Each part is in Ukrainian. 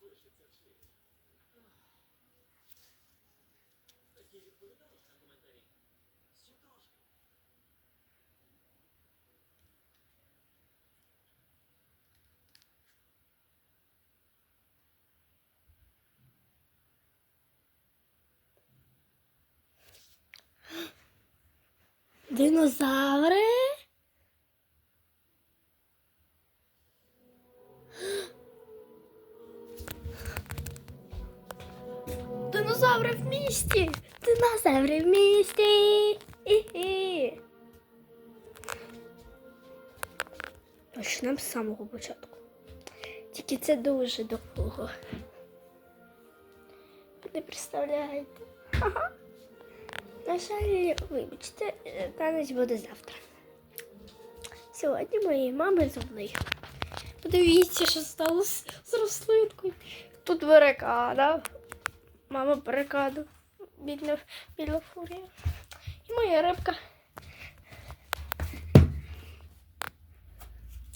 Та я зараз не можу. Динозаври? Динозаври місті! Динозаври в місті! Хі-хі. Почнемо з самого початку. Тільки це дуже довго. Не представляєте. Ха-ха. На жаль, вибачте, танець буде завтра. Сьогодні моєї мами зубний. Подивіться, що стало з, з рослинкою. Тут барикада. Мама барикаду. Бідна, бідна фурія. І моя рибка.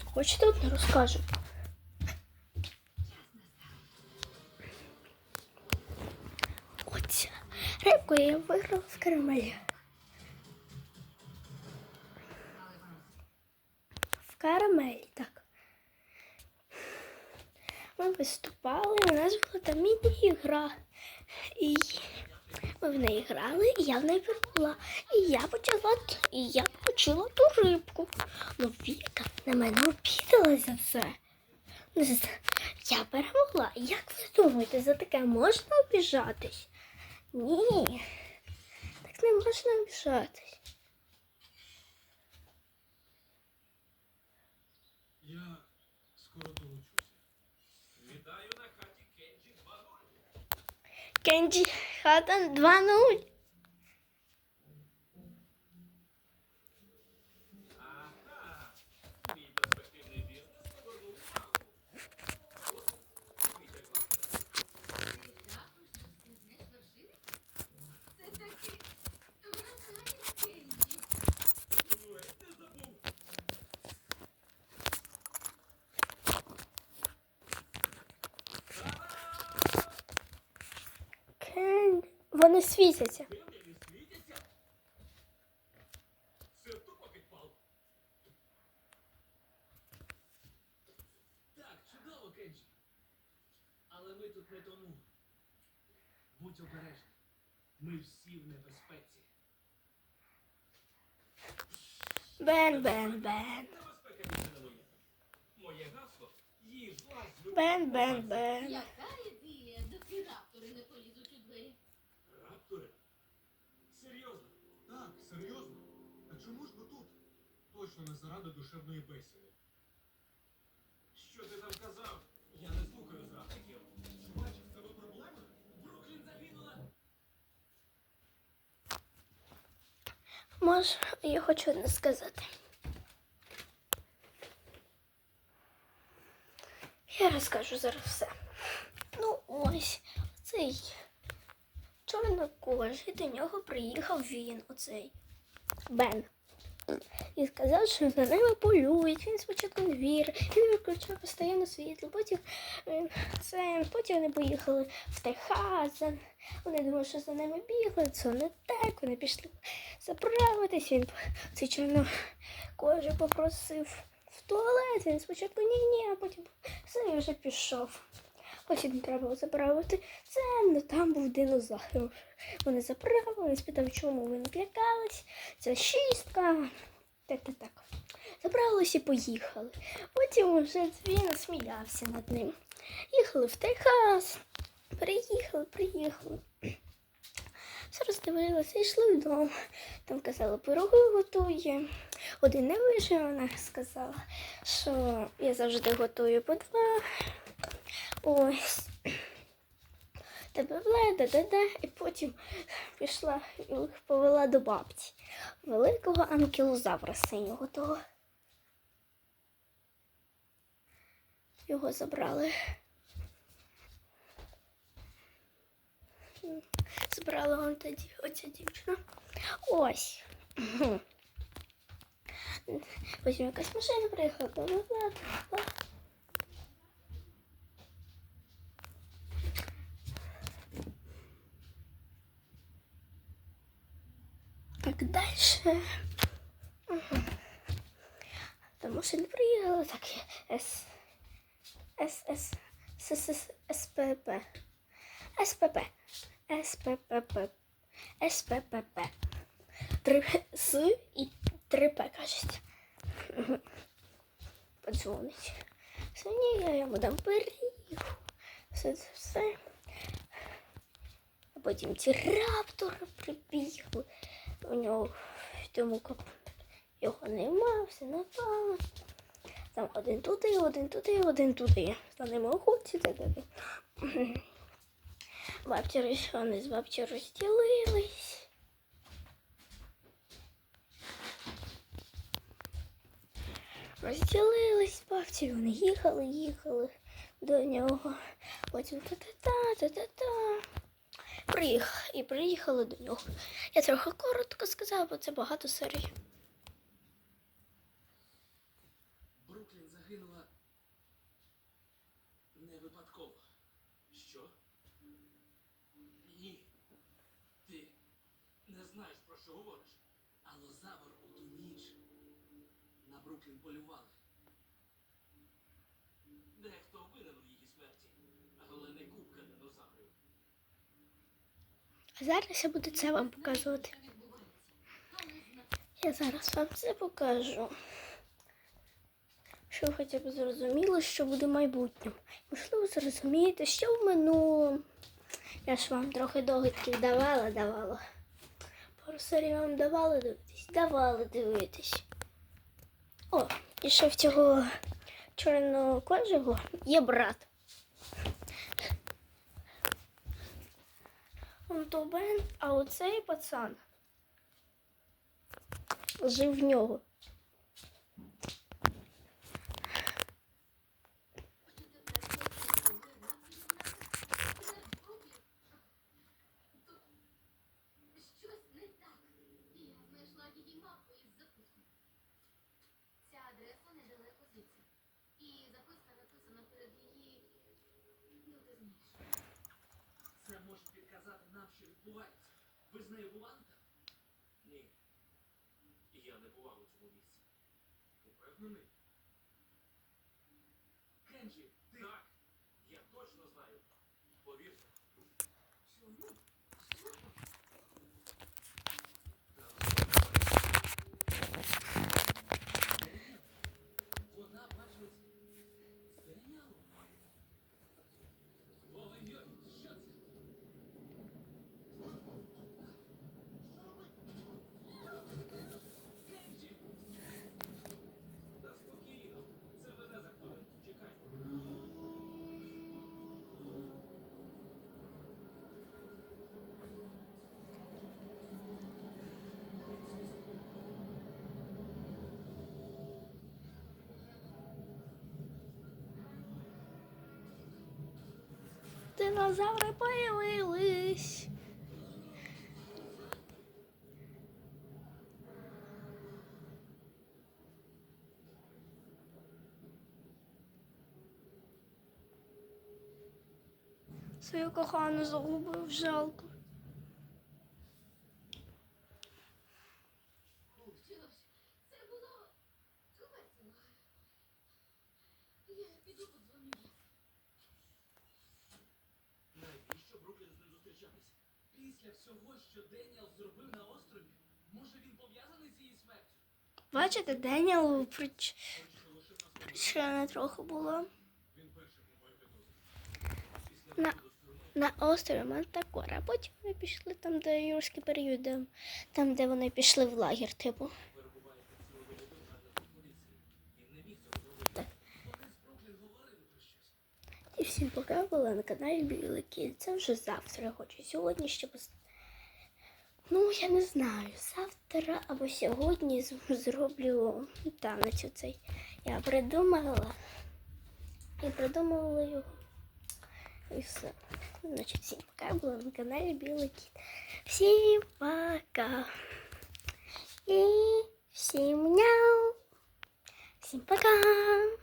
Хочете одне розкажу? Оця рибку я виграла в карамелі. В карамелі, так. Ми виступали, у нас була там міні-ігра. І ми в неї грали, і я в неї перебула. І я почала, і я почула ту рибку. Ну, Віка на мене обідала. Ну, за це. Я перемогла. Як ви думаєте, за таке можна обіжатись? Ні. Так не можна обіжатись. kendi zaten bana світяться. Так, чудово, Кенджі. Але ми тут не тому. Будь обережний. Ми всі в небезпеці. Бен, бен, бен. Небезпека не моє. Моє гасло їж вас. Бен, бен, бен. Яка Точно не заради душевної бесіди. Що ти там казав? Я не слухаю зрадників. Чи бачив в тебе проблеми? Бруклін загинула. Може, я хочу одне сказати. Я розкажу зараз все. Ну, ось цей чорнокожий, до нього приїхав він, оцей Бен. І сказав, що за ними полюють. Він спочатку не вірив, він виключав постійно світло. Потім це, потім вони поїхали в Техас. Вони думали, що за ними бігли. Це не так. Вони пішли заправитись. Він цей чорнокожий попросив в туалет. Він спочатку ні-ні, а потім все вже пішов. Потім треба було заправити землю, там був динозавр. Вони заправили, спитав, чому ви не лякались. Це шістка. Так, так, так. Забралися і поїхали. Потім вже він сміявся над ним. Їхали в Техас. Приїхали, приїхали. Все роздивилися, йшли вдома. Там казала, пироги готує. Один не вижив, вона сказала, що я завжди готую по два. Ось. Тебе да-да-да. І потім пішла і повела до бабці. Великого анкілозавра синього того. Його забрали. Забрала он тоді оця дівчина. Ось. Потім якась машина приїхала. Дальше. Мгм. Там машина приїхала, так С. С, С, С, С, С, СПП. СПП. СППП. СППП. Три С і три П, кажеться. Подзвонить. Сьогодні я йому дам пиріг. Все це все. А потім ті раптори прибігли. Нього в кап... його нема, все напало. Там один туди, один туди, один туди. За ними охотці. Бабці вони з бабці розділились. Розділились бабці, вони їхали, їхали до нього. Потім та-та-та, та-та-та. Приїхали і приїхали до нього. Я трохи коротко сказала, бо це багато серій. Бруклін загинула не випадково. Що? Ні. Ти не знаєш, про що говориш. Алозавр у ту ніч на Бруклін полювали. Дехто винен її смерті, але не купка динозаврів. А зараз я буду це вам показувати. Я зараз вам це покажу. Щоб хоча б зрозуміло, що буде майбутнім. Можливо, зрозумієте, що в минулому. Я ж вам трохи догадків давала, давала. Пару серій вам давала дивитись, давала дивитись. О, і ще в цього чорнокожого є брат. Он то Бен, а оцей пацан жив в нього. Щось не так. Я знайшла її мапу із запискою. Ця адреса недалеко звідси. І записка написана перед її. Ну, ти знаєш. Це може підказати нам, що відбувається. Ви з нею бували там? Ні. Я не бував у цьому місці. Упевнений? Кенджі, ти... Так, я точно знаю. Повірте. Чому? Вона бачилась стереняла. Ой-ой, що це? Кенджі! Та спокійно. Це веде за хвилин. Чекай. Динозаври появились. Свою кохану загубив, жалко. Що ж, це було весело. Я піду подзвоню. Навіщо Бруклін з? Після всього, що Деніел зробив на острові, може він пов'язаний з її смертю? Бачите, Деніел прич... Причина трохи моєю на, на острів Мантакора. А потім вони пішли там, де юрський період, де, там, де вони пішли в лагер, типу. Так. І всім пока була на каналі Білий Кіт. Це вже завтра я хочу. Сьогодні ще. Ну, я не знаю. Завтра або сьогодні зроблю танець оцей. Я придумала. І придумала його. І все. Значить, всім пока була на каналі Білий Кіт. Всім пока. І всім няу. Всім пока.